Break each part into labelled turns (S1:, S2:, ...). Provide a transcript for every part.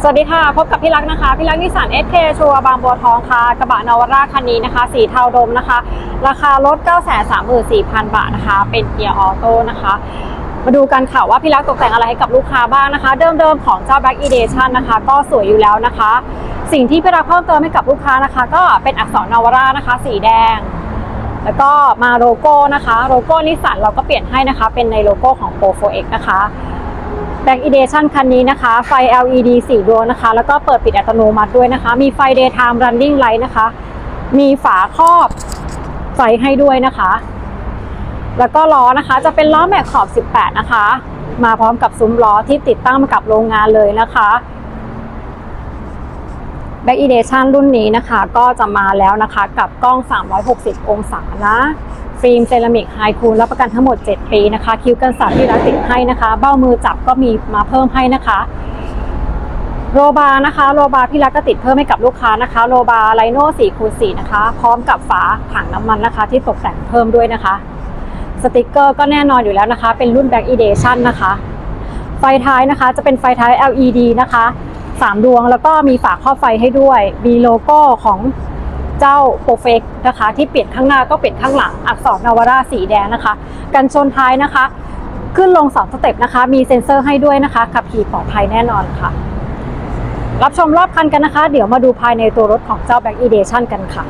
S1: สวัสดีค่ะ พบกับพี่รักนะคะ พี่รักนิสสันเอสเคชัวบางบัวทองค่ะ กระบะนาวาร่าคันนี้นะคะ สีเทาดมนะคะ ราคารถ 934,000 บาทนะคะ เป็นเกียร์ออโต้นะคะ มาดูกันค่ะว่าพี่รักตกแต่งอะไรให้กับลูกค้าบ้างนะคะ เดิมๆของเจ้า Black Edition นะคะ ก็สวยอยู่แล้วนะคะ สิ่งที่พี่รักเพิ่มเติมให้กับลูกค้านะคะ ก็เป็นอักษรนาวาร่านะคะ สีแดง แล้วก็มาโลโก้นะคะ โลโก้นิสสันเราก็เปลี่ยนให้นะคะ เป็นในโลโก้ของ Pro 4X นะคะ Black Edition คันนี้นะคะ ไฟ LED 4ดวงนะคะ แล้วก็เปิดปิดอัตโนมัติด้วยนะคะ มีไฟ Daytime Running Light นะคะ มีฝาครอบไฟให้ด้วยนะคะ แล้วก็ล้อนะคะจะเป็นล้อแม็กขอบ 18 นะคะ มาพร้อมกับซุ้มล้อที่ติดตั้งมากับโรงงานเลยนะคะ Back Edition รุ่นนี้นะคะ ก็จะมาแล้วนะคะ กับกล้อง 360 องศานะ ฟิล์มเซรามิกไฮคูลรับประกันทั้งหมด 7 ปีนะคะ คิ้วกันสั่นที่รักติดให้นะคะ เบ้ามือจับก็มีมาเพิ่มให้นะคะ โรบาร์นะคะโรบาร์พี่รักก็ติดเพิ่มให้กับลูกค้านะคะ โรบาร์ไลโน่4คูณ4นะคะ พร้อมกับฝาถังน้ำมันนะคะ ที่ตกแต่งเพิ่มด้วยนะคะ สติกเกอร์ก็แน่นอนอยู่แล้วนะคะ เป็นรุ่น Back Edition นะคะ ไฟท้ายนะคะจะเป็นไฟท้าย LED นะคะ 3 ดวงแล้วก็มีฝาครอบไฟให้ด้วย มีโลโก้ของ เจ้าโปรเฟกนะคะ ที่เปลี่ยนข้างหน้าก็เปลี่ยนข้างหลังอักษรนาวาร่าสีแดงนะคะ กันชนท้ายนะคะ ขึ้นลง2สเต็ปนะคะ มีเซ็นเซอร์ให้ด้วยนะคะ ขับขี่ปลอดภัยแน่นอนค่ะ รับชมรอบคันกันนะคะ เดี๋ยวมาดูภายในตัวรถของเจ้า Black Edition กันค่ะ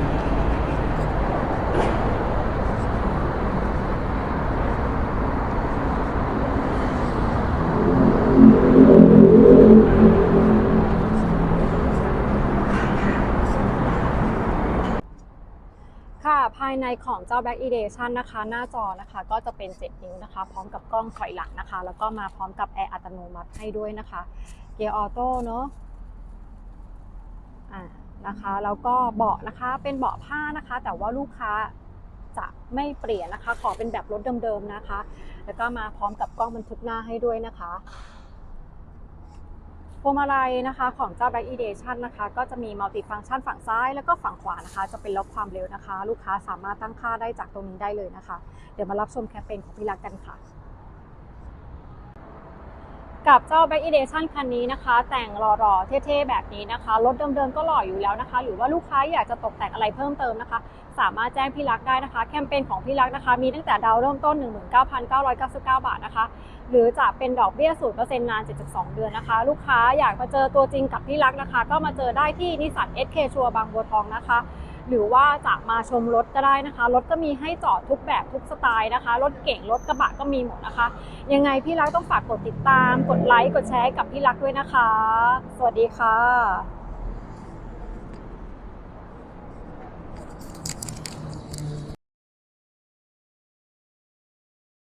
S1: ค่ะภายในของเจ้า Black Edition นะคะ หน้าจอนะคะก็จะเป็น 7 นิ้วนะคะ พร้อมกับกล้องถอยหลังนะคะ แล้วก็มาพร้อมกับแอร์อัตโนมัติให้ด้วยนะคะ เกียร์ออโต้เนอะอ่านะคะแล้วก็เบาะนะคะเป็นเบาะผ้านะคะ แต่ว่าลูกค้าจะไม่เปลี่ยนนะคะ ขอเป็นแบบรถเดิมๆนะคะ แล้วก็มาพร้อมกับกล้องบันทึกหน้าให้ด้วยนะคะ วงมาลัยนะคะของเจ้า Black Edition นะคะ ก็จะมีมัลติฟังก์ชันฝั่งซ้ายแล้วก็ฝั่งขวานะคะ จะเป็นล็อกความเร็วนะคะ ลูกค้าสามารถตั้งค่าได้จากตรงนี้ได้เลยนะคะ เดี๋ยวมารับชมแคมเปญของพี่รักกันค่ะ กับเจ้า Back Edition คันนี้นะคะ แต่งหล่อๆ เท่ๆ แบบนี้นะคะ รถเดิมๆ ก็หล่ออยู่แล้วนะคะ หรือว่าลูกค้าอยากจะตกแต่งอะไรเพิ่มเติมนะคะ สามารถแจ้งพี่รักได้นะคะ แคมเปญของพี่รักนะคะ มีตั้งแต่ดาวเริ่มต้น 19,999 บาทนะคะ หรือจะเป็นดอกเบี้ย 0%นาน 7.2 เดือนนะคะ ลูกค้าอยากมาเจอตัวจริงกับพี่รักนะคะ ก็มาเจอได้ที่นิสสัน SK ชัวบางบัวทองนะคะ หรือว่าจะมาชมรถก็ได้นะคะ รถก็มีให้จอดทุกแบบทุกสไตล์นะคะ รถเก่งรถกระบะก็มีหมดนะคะ ยังไงพี่รักต้องฝากกดติดตาม กดไลค์ กดแชร์ให้กับพี่รักด้วยนะคะ สวัสดีค่ะ